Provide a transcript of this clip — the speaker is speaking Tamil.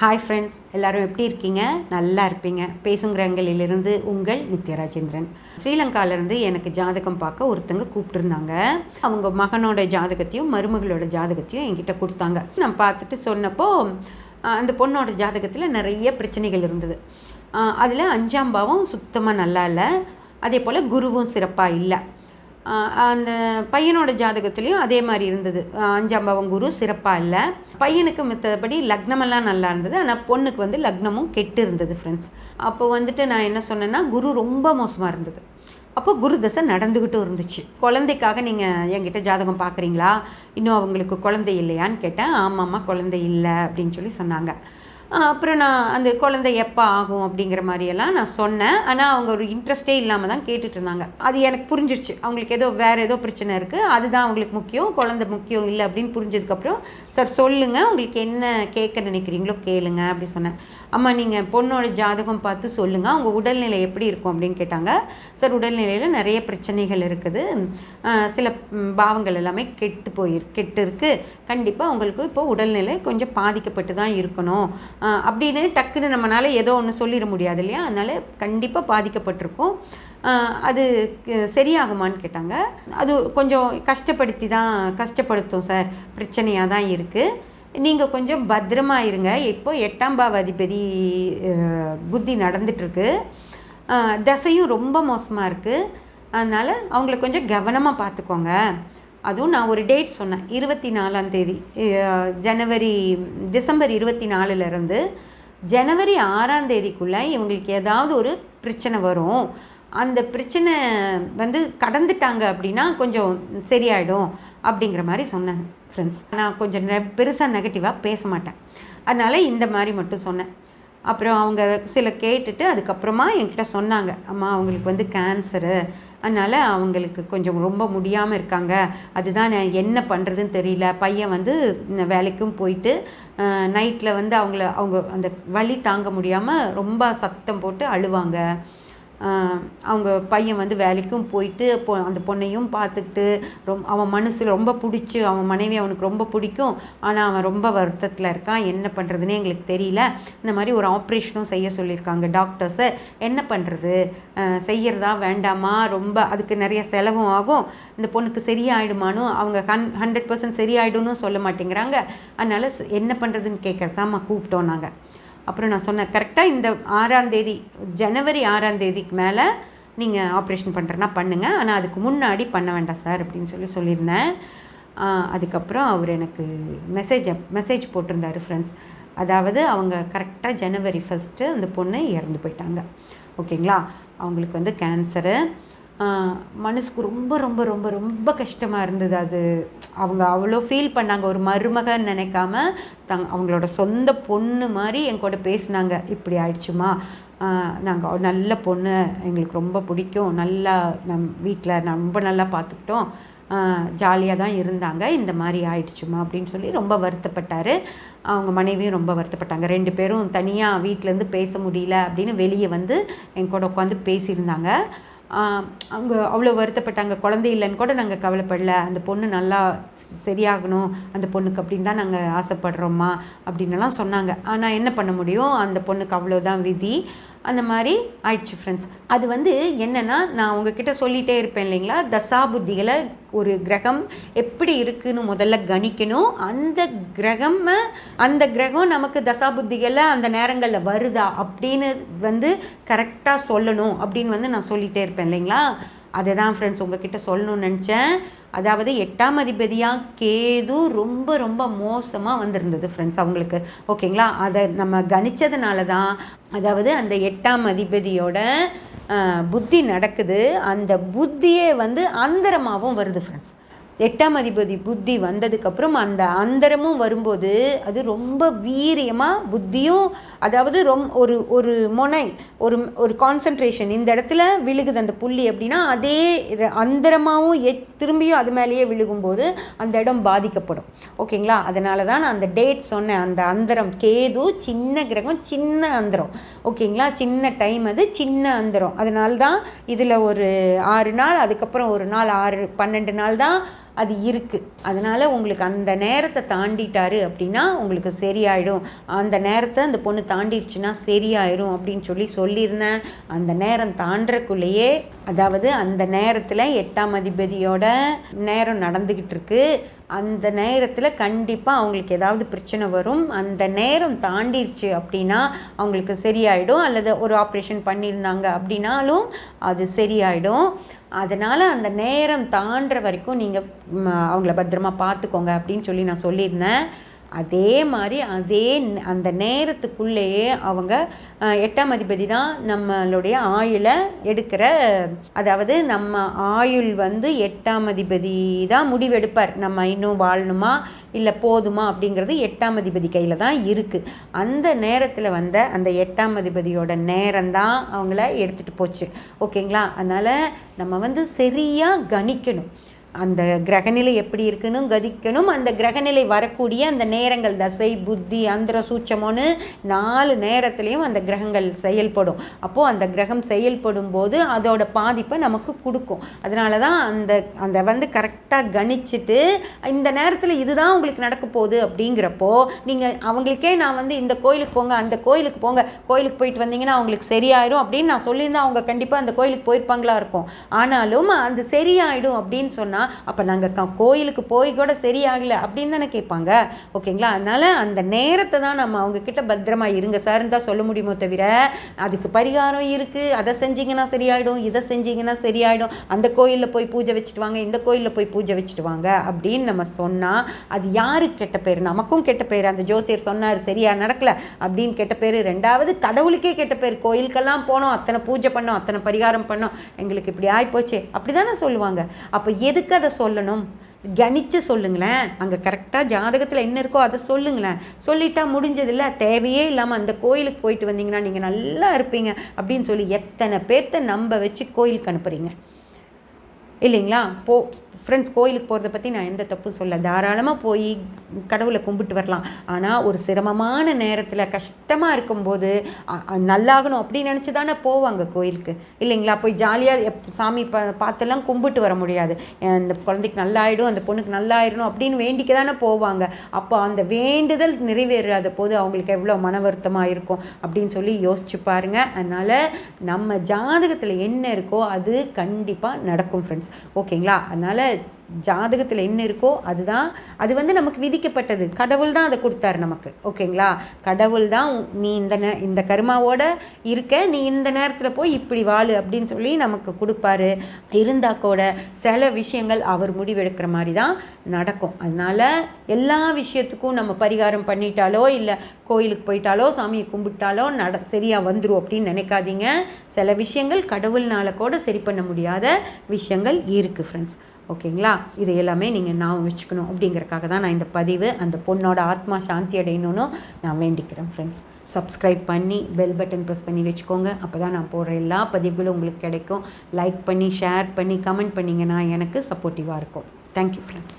ஹாய் ஃப்ரெண்ட்ஸ் எல்லாரும் எப்படி இருக்கீங்க? நல்லா இருப்பீங்க. பேசுங்கிறங்களிலிருந்து உங்கள் நித்யராஜேந்திரன். ஸ்ரீலங்காவிலேருந்து எனக்கு ஜாதகம் பார்க்க ஒருத்தங்க கூப்பிட்டுருந்தாங்க. அவங்க மகனோட ஜாதகத்தையும் மருமகளோட ஜாதகத்தையும் என்கிட்ட கொடுத்தாங்க. நான் பார்த்துட்டு சொன்னப்போ அந்த பொண்ணோட ஜாதகத்தில் நிறைய பிரச்சனைகள் இருந்தது. அதில் அஞ்சாம் பாவம் சுத்தமாக நல்லா இல்லை. அதே போல் குருவும் சிறப்பாக இல்லை. அந்த பையனோட ஜாதகத்துலேயும் அதே மாதிரி இருந்தது. அஞ்சாம் பவன் குரு சிறப்பாக இல்லை. பையனுக்கு மித்தபடி லக்னமெல்லாம் நல்லா இருந்தது. ஆனால் பொண்ணுக்கு வந்து லக்னமும் கெட்டு இருந்தது ஃப்ரெண்ட்ஸ் அப்போ வந்துட்டு நான் என்ன சொன்னேன்னா குரு ரொம்ப மோசமாக இருந்தது. அப்போ குரு தசை நடந்துக்கிட்டும் இருந்துச்சு. குழந்தைக்காக நீங்கள் என்கிட்ட ஜாதகம் பார்க்குறீங்களா இன்னும் அவங்களுக்கு குழந்தை இல்லையான்னு கேட்டேன். ஆமாம்மா குழந்தை இல்லை அப்படின்னு சொல்லி சொன்னாங்க. அப்புறம் நான் அந்த குழந்தை எப்போ ஆகும் அப்படிங்கிற மாதிரியெல்லாம் நான் சொன்னேன். ஆனால் அவங்க ஒரு இன்ட்ரெஸ்டே இல்லாமல் தான் கேட்டுட்டு இருந்தாங்க. அது எனக்கு புரிஞ்சிருச்சு. அவங்களுக்கு ஏதோ வேறு ஏதோ பிரச்சனை இருக்குது அதுதான் அவங்களுக்கு முக்கியம். குழந்தை முக்கியம் இல்லை அப்படின்னு புரிஞ்சதுக்கப்புறம் சார் சொல்லுங்கள் உங்களுக்கு என்ன கேட்க நினைக்கிறீங்களோ கேளுங்க அப்படி சொன்னேன். அம்மா நீங்கள் பொண்ணோட ஜாதகம் பார்த்து சொல்லுங்கள் அவங்க உடல்நிலை எப்படி இருக்கும்? அப்படின்னு கேட்டாங்க. சார் உடல்நிலையில் நிறைய பிரச்சனைகள் இருக்குது. சில பாவங்கள் எல்லாமே கெட்டு போயிரு கெட்டு இருக்குது கண்டிப்பாக உங்களுக்கு இப்போ உடல்நிலை கொஞ்சம் பாதிக்கப்பட்டு தான் இருக்கணும். அப்படின்னு டக்குன்னு நம்மளால ஏதோ ஒன்று சொல்லிட முடியாது இல்லையா? அதனால் கண்டிப்பாக பாதிக்கப்பட்டிருக்கும். அது சரியாகுமான்னு கேட்டாங்க. அது கொஞ்சம் கஷ்டப்படுத்தி தான் கஷ்டப்படுத்தும் சார். பிரச்சனையாக தான் இருக்குது நீங்கள் கொஞ்சம் பத்திரமா இருங்க. இப்போ எட்டாம் பாவ அதிபதி புத்தி நடந்துட்டுருக்கு. தசையும் ரொம்ப மோசமாக இருக்குது அதனால் அவங்கள கொஞ்சம் கவனமாக பார்த்துக்கோங்க அதுவும் நான் ஒரு டேட் சொன்னேன். இருபத்தி நாலாம் தேதி ஜனவரி டிசம்பர் இருபத்தி நாலுலேருந்து ஜனவரி ஆறாம் தேதிக்குள்ளே இவங்களுக்கு ஏதாவது ஒரு பிரச்சனை வரும். அந்த பிரச்சனை வந்து கடந்துட்டாங்க அப்படின்னா கொஞ்சம் சரியாயிடும் அப்படிங்கிற மாதிரி சொன்னேன் ஃப்ரெண்ட்ஸ் நான் கொஞ்சம் நெ பெருசாக நெகட்டிவாக பேச மாட்டேன். அதனால் இந்த மாதிரி மட்டும் சொன்னேன். அப்புறம் அவங்க சில கேட்டுட்டு அதுக்கப்புறமா என்கிட்ட சொன்னாங்க அம்மா அவங்களுக்கு வந்து கேன்சரு அதனால் அவங்களுக்கு கொஞ்சம் ரொம்ப முடியாமல் இருக்காங்க. அதுதான் என்ன பண்ணுறதுன்னு தெரியல. பையன் வந்து வேலைக்கும் போயிட்டு நைட்டில் வந்து அவங்கள அவங்க அந்த வழி தாங்க முடியாமல் ரொம்ப சத்தம் போட்டு அழுவாங்க. அவங்க பையன் வந்து வேலைக்கும் போயிட்டு பொ அந்த பொண்ணையும் பார்த்துக்கிட்டு ரொம் அவன் மனசு ரொம்ப பிடிச்சி அவன் மனைவி அவனுக்கு ரொம்ப பிடிக்கும். ஆனால் அவன் ரொம்ப வருத்தத்தில் இருக்கான். என்ன பண்ணுறதுனே எங்களுக்கு தெரியல. இந்த மாதிரி ஒரு ஆப்ரேஷனும் செய்ய சொல்லியிருக்காங்க டாக்டர்ஸை. என்ன பண்ணுறது செய்யறதா வேண்டாமா? ரொம்ப அதுக்கு நிறைய செலவும் ஆகும். இந்த பொண்ணுக்கு சரியாயிடுமான்னு அவங்க ஹன் ஹண்ட்ரட் பர்சன்ட் சரியாயிடும்னு சொல்ல மாட்டேங்கிறாங்க. அதனால் என்ன பண்ணுறதுன்னு கேட்குறதாம்மா கூப்பிட்டோம் நாங்கள் அப்புறம் நான் சொன்னேன் கரெக்டாக இந்த ஆறாம் தேதி ஜனவரி ஆறாம் தேதிக்கு மேலே நீங்கள் ஆப்ரேஷன் பண்ணுறனா பண்ணுங்கள் ஆனால் அதுக்கு முன்னாடி பண்ண வேண்டாம் சார் அப்படின்னு சொல்லி சொல்லியிருந்தேன். அதுக்கப்புறம் அவர் எனக்கு மெசேஜ் மெசேஜ் போட்டிருந்தாரு ஃப்ரெண்ட்ஸ் அதாவது அவங்க கரெக்டாக ஜனவரி ஃபஸ்ட்டு அந்த பொண்ணு இறந்து போயிட்டாங்க. ஓகேங்களா அவங்களுக்கு வந்து கேன்சரு மனசுக்கு ரொம்ப ரொம்ப ரொம்ப ரொம்ப கஷ்டமாக இருந்தது அது. அவங்க அவ்வளோ ஃபீல் பண்ணாங்க. ஒரு மருமகன் நினைக்காம தங் அவங்களோட சொந்த பொண்ணு மாதிரி என் கூட பேசினாங்க. இப்படி ஆயிடுச்சுமா? நாங்கள் நல்ல பொண்ணு. எங்களுக்கு ரொம்ப பிடிக்கும். நல்லா நம் வீட்டில் ரொம்ப நல்லா பார்த்துக்கிட்டோம் ஜாலியாக தான் இருந்தாங்க. இந்த மாதிரி ஆயிடுச்சுமா? அப்படின்னு சொல்லி ரொம்ப வருத்தப்பட்டார். அவங்க மனைவியும் ரொம்ப வருத்தப்பட்டாங்க. ரெண்டு பேரும் தனியாக வீட்டிலேருந்து பேச முடியல அப்படின்னு வெளியே வந்து என் கூட உட்காந்து பேசியிருந்தாங்க. அவங்க அவ்வளோ வருத்தப்பட்டாங்க. குழந்தை இல்லைன்னு கூட நாங்கள் கவலைப்படல. அந்த பொண்ணு நல்லா சரியாகணும் அந்த பொண்ணுக்கு அப்படின்னு தான் நாங்கள் ஆசைப்படுறோம்மா அப்படின்னுலாம் சொன்னாங்க. ஆனால் என்ன பண்ண முடியும்? அந்த பொண்ணுக்கு அவ்வளோதான் விதி. அந்த மாதிரி ஆயிடுச்சு ஃப்ரெண்ட்ஸ் அது வந்து என்னென்னா நான் உங்ககிட்ட சொல்லிகிட்டே இருப்பேன் இல்லைங்களா? தசாபுத்திகளை ஒரு கிரகம் எப்படி இருக்குன்னு முதல்ல கணிக்கணும். அந்த கிரகம் அந்த கிரகம் நமக்கு தசாபுத்திகளை அந்த நேரங்களில் வருதா அப்படின்னு வந்து கரெக்டாக சொல்லணும் அப்படின்னு வந்து நான் சொல்லிகிட்டே இருப்பேன் இல்லைங்களா? அதை தான் ஃப்ரெண்ட்ஸ் உங்ககிட்ட சொல்லணும்னு நினச்சேன். அதாவது எட்டாம் அதிபதியாக கேது ரொம்ப ரொம்ப மோசமாக வந்திருந்தது ஃப்ரெண்ட்ஸ் அவங்களுக்கு. ஓகேங்களா அதை நம்ம கணித்ததுனால தான் அதாவது அந்த எட்டாம் அதிபதியோட புத்தி நடக்குது. அந்த புத்தியே வந்து அந்தரமாகவும் வருது ஃப்ரெண்ட்ஸ் எட்டாம் அதிபதி புத்தி வந்ததுக்கப்புறம் அந்த அந்தரமும் வரும்போது அது ரொம்ப வீரியமாக புத்தியும் அதாவது ரொம் ஒரு ஒரு முனை ஒரு ஒரு கான்சன்ட்ரேஷன் இந்த இடத்துல விழுகுது அந்த புள்ளி அப்படின்னா அதே அந்தரமாகவும் எ திரும்பியும் அது மேலேயே விழுகும்போது அந்த இடம் பாதிக்கப்படும். ஓகேங்களா? அதனால தான் நான் அந்த டேட் சொன்னேன். அந்த அந்தரம் கேது சின்ன கிரகம் சின்ன அந்தரம். ஓகேங்களா? சின்ன டைம் அது சின்ன அந்தரம். அதனால தான் இதில் ஒரு ஆறு நாள் அதுக்கப்புறம் ஒரு நாள் ஆறு பன்னெண்டு நாள் தான் அது இருக்குது அதனால் உங்களுக்கு அந்த நேரத்தை தாண்டிட்டாரு அப்படின்னா உங்களுக்கு சரியாயிடும். அந்த நேரத்தை அந்த பொண்ணு தாண்டிடுச்சுன்னா சரியாயிடும் அப்படின்னு சொல்லி சொல்லியிருந்தேன். அந்த நேரம் தாண்டறக்குள்ளேயே அதாவது அந்த நேரத்தில் எட்டாம் அதிபதியோட நேரம் நடந்துக்கிட்டு இருக்குது அந்த நேரத்தில் கண்டிப்பாக அவங்களுக்கு ஏதாவது பிரச்சனை வரும். அந்த நேரம் தாண்டிடுச்சு அப்படின்னா அவங்களுக்கு சரியாயிடும். அல்லது ஒரு ஆப்ரேஷன் பண்ணியிருந்தாங்க அப்படின்னாலும் அது சரியாயிடும். அதனால் அந்த நேரம் தாண்டுற வரைக்கும் நீங்கள் அவங்கள பத்திரமா பார்த்துக்கோங்க அப்படின்னு சொல்லி நான் சொல்லியிருந்தேன். அதே மாதிரி அதே அந்த நேரத்துக்குள்ளேயே அவங்க எட்டாம் அதிபதி தான் நம்மளுடைய ஆயுளை எடுக்கிற அதாவது நம்ம ஆயுள் வந்து எட்டாம் அதிபதி தான் முடிவெடுப்பார். நம்ம இன்னும் வாழணுமா? இல்லை போதுமா? அப்படிங்கிறது எட்டாம் அதிபதி கையில் தான் இருக்குது அந்த நேரத்தில் வந்த அந்த எட்டாம் அதிபதியோட நேரம் தான் அவங்கள எடுத்துகிட்டு போச்சு. ஓகேங்களா? அதனால் நம்ம வந்து சரியாக கணிக்கணும். அந்த கிரகநிலை எப்படி இருக்குன்னு கதிக்கணும். அந்த கிரகநிலை வரக்கூடிய அந்த நேரங்கள் தசை புத்தி அந்திர சூட்சமோன்னு நாலு நேரத்துலேயும் அந்த கிரகங்கள் செயல்படும். அப்போது அந்த கிரகம் செயல்படும் போது அதோட பாதிப்பை நமக்கு கொடுக்கும். அதனால தான் அந்த அந்த வந்து கரெக்டாக கணிச்சுட்டு இந்த நேரத்தில் இதுதான் உங்களுக்கு நடக்க போகுது அப்படிங்கிறப்போ நீங்கள் அவங்களுக்கே நான் வந்து இந்த கோயிலுக்கு போங்க அந்த கோயிலுக்கு போங்க கோயிலுக்கு போயிட்டு வந்தீங்கன்னா அவங்களுக்கு சரியாயிரும் அப்படின்னு நான் சொல்லியிருந்தேன் அவங்க கண்டிப்பாக அந்த கோயிலுக்கு போயிருப்பாங்களா இருக்கும். ஆனாலும் அது சரியாயிடும் அப்படின்னு சொன்னால் அப்போ நாங்கள் க கோயிலுக்கு போய் கூட சரியாகலை அப்படின்னு தானே கேட்பாங்க. ஓகேங்களா? அதனால் அந்த நேரத்தை தான் நம்ம அவங்கக்கிட்ட பத்திரமா இருங்க சார்னு தான் சொல்ல முடியுமோ தவிர அதுக்கு பரிகாரம் இருக்குது அதை செஞ்சீங்கன்னா சரியாயிடும் இதை செஞ்சீங்கன்னா சரியாயிடும் அந்த கோயிலில் போய் பூஜை வச்சுட்டு வாங்க இந்த கோயிலில் போய் பூஜை வச்சுட்டு வாங்க அப்படின்னு நம்ம சொன்னால் அது யாருக்கு கெட்ட பேர்? நமக்கும் கெட்ட பேர். அந்த ஜோசியர் சொன்னார் சரியா நடக்கல அப்படின்னு கெட்ட பேர். ரெண்டாவது கடவுளுக்கே கெட்ட பேர். கோயிலுக்கெல்லாம் போனோம் அத்தனை பூஜை பண்ணோம் அத்தனை பரிகாரம் பண்ணோம். எங்களுக்கு இப்படி ஆகிப்போச்சு அப்படி தானே சொல்லுவாங்க. அப்போ எதுக்கு அதை சொல்லணும்? கணிச்சு சொல்லுங்களேன். அங்கே கரெக்டாக ஜாதகத்தில் என்ன இருக்கோ அதை சொல்லுங்களேன். சொல்லிட்டா முடிஞ்சதில்ல தேவையே இல்லாமல் அந்த கோயிலுக்கு போயிட்டு வந்தீங்கன்னா நீங்கள் நல்லா இருப்பீங்க அப்படின்னு சொல்லி எத்தனை பேர்த்த நம்ப வச்சு கோயிலுக்கு அனுப்புகிறீங்க இல்லைங்களா? போ ஃப்ரெண்ட்ஸ் கோயிலுக்கு போகிறத பற்றி நான் எந்த தப்பும் சொல்ல. தாராளமாக போய் கடவுளை கும்பிட்டு வரலாம். ஆனால் ஒரு சிரமமான நேரத்தில் கஷ்டமாக இருக்கும்போது நல்லாகணும் அப்படின்னு நினச்சி தானே போவாங்க கோயிலுக்கு. இல்லைங்களா? போய் ஜாலியாக எப் சாமி பா பார்த்தெல்லாம் கும்பிட்டு வர முடியாது. அந்த குழந்தைக்கு நல்லாயிடும் அந்த பொண்ணுக்கு நல்லாயிடணும் அப்படின்னு வேண்டிக்க தானே போவாங்க. அப்போ அந்த வேண்டுதல் நிறைவேறாத போது அவங்களுக்கு எவ்வளோ மன வருத்தமாக இருக்கும் அப்படின்னு சொல்லி யோசிச்சு பாருங்கள் அதனால் நம்ம ஜாதகத்தில் என்ன இருக்கோ அது கண்டிப்பாக நடக்கும் ஃப்ரெண்ட்ஸ் ஓகேங்களா? அதனால் ஜாதகத்தில் என்ன இருக்கோ அதுதான். அது வந்து நமக்கு விதிக்கப்பட்டது. கடவுள் தான் அதை கொடுத்தாரு நமக்கு. ஓகேங்களா? கடவுள் தான் நீ இந்த நே இந்த கருமாவோட இருக்க நீ இந்த நேரத்தில் போய் இப்படி வாழு அப்படின்னு சொல்லி நமக்கு கொடுப்பாரு. இருந்தா கூட சில விஷயங்கள் அவர் முடிவெடுக்கிற மாதிரி தான் நடக்கும். அதனால எல்லா விஷயத்துக்கும் நம்ம பரிகாரம் பண்ணிட்டாலோ இல்லை கோயிலுக்கு போயிட்டாலோ சாமியை கும்பிட்டாலோ நட சரியாக வந்துடும் அப்படின்னு நினைக்காதீங்க. சில விஷயங்கள் கடவுள்னால கூட சரி பண்ண முடியாத விஷயங்கள் இருக்குது ஃப்ரெண்ட்ஸ் ஓகேங்களா? இது எல்லாமே நீங்கள் நான் வச்சுக்கணும் அப்படிங்கிறக்காக தான் நான் இந்த பதிவு அந்த பொண்ணோட ஆத்மா சாந்தி அடையணும்னு நான் வேண்டிக்கிறேன் ஃப்ரெண்ட்ஸ் சப்ஸ்கிரைப் பண்ணி பெல் பட்டன் ப்ரெஸ் பண்ணி வச்சுக்கோங்க. அப்போ தான் நான் போடுற எல்லா பதிவுகளும் உங்களுக்கு கிடைக்கும். லைக் பண்ணி ஷேர் பண்ணி கமெண்ட் பண்ணிங்கன்னா எனக்கு சப்போர்ட்டிவாக இருக்கும். Thank you friends